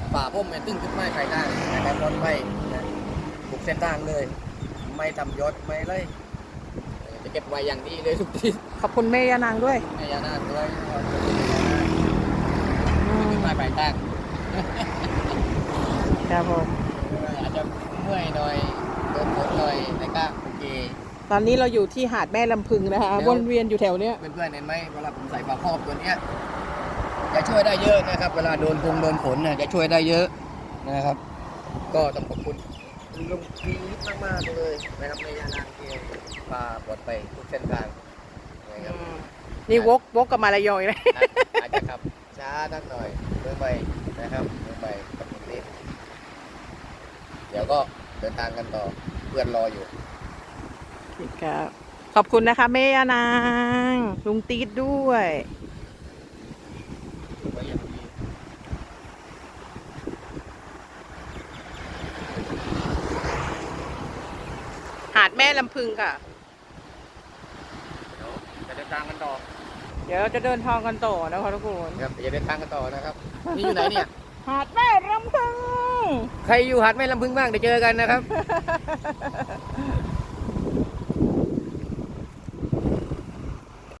ที่ป่าพุ่มเป็นตึ้งขึ้นไม้ไฟได้นะครับรถไปนะบุกเส้นทางเลย ไม่ทำยศไม่เลยเออจะเก็บไว้อย่างดีเลยทุกทีขอบคุณแม่ยานางด้วยไม่ยานาด้วยขึ้นไม้ไฟตั้งครับผมอาจจะเมื่อยหน่อยโดนฝนหน่อยนะครับโอเคตอนนี้เราอยู่ที่หาดแม่ลำพึงนะคะแล้ววนเวียนอยู่แถวเนี้ยเพื่อนๆเห็นไหมเวลาผมใส่ปลาครอบตัวเนี้ย จะช่วยได้เยอะนะครับ เวลาโดนพงโดนฝนเนี่ยจะช่วยได้เยอะนะครับ ก็ต้องขอบคุณลุงพีมากๆเลยนะครับในยานางเกียพาปลอดไปทุกเส้นทางนะครับนี่วกวกกับมาลายอยเลยอาจอาจจะขับช้าสักหน่อยเดินไปนะครับเดินไปกับตรงนี้เดี๋ยวก็เดินทางกันต่อเพื่อนรออยู่ครับขอบคุณนะคะแม่ยานางลุงตีดด้วยไว้อย่างดีหาดแม่ลำพึงค่ะ เดี๋ยวจะเดินทางกันต่อเดี๋ยวเราจะเดินทางกันต่อนะคะทุกคนครับอย่าเดินทางกันต่อนะครับ นี่อยู่ไหนเนี่ย หาดแม่ลำพึง ใครอยู่หาดแม่ลำพึงบ้างเดี๋ยวเจอกันนะครับ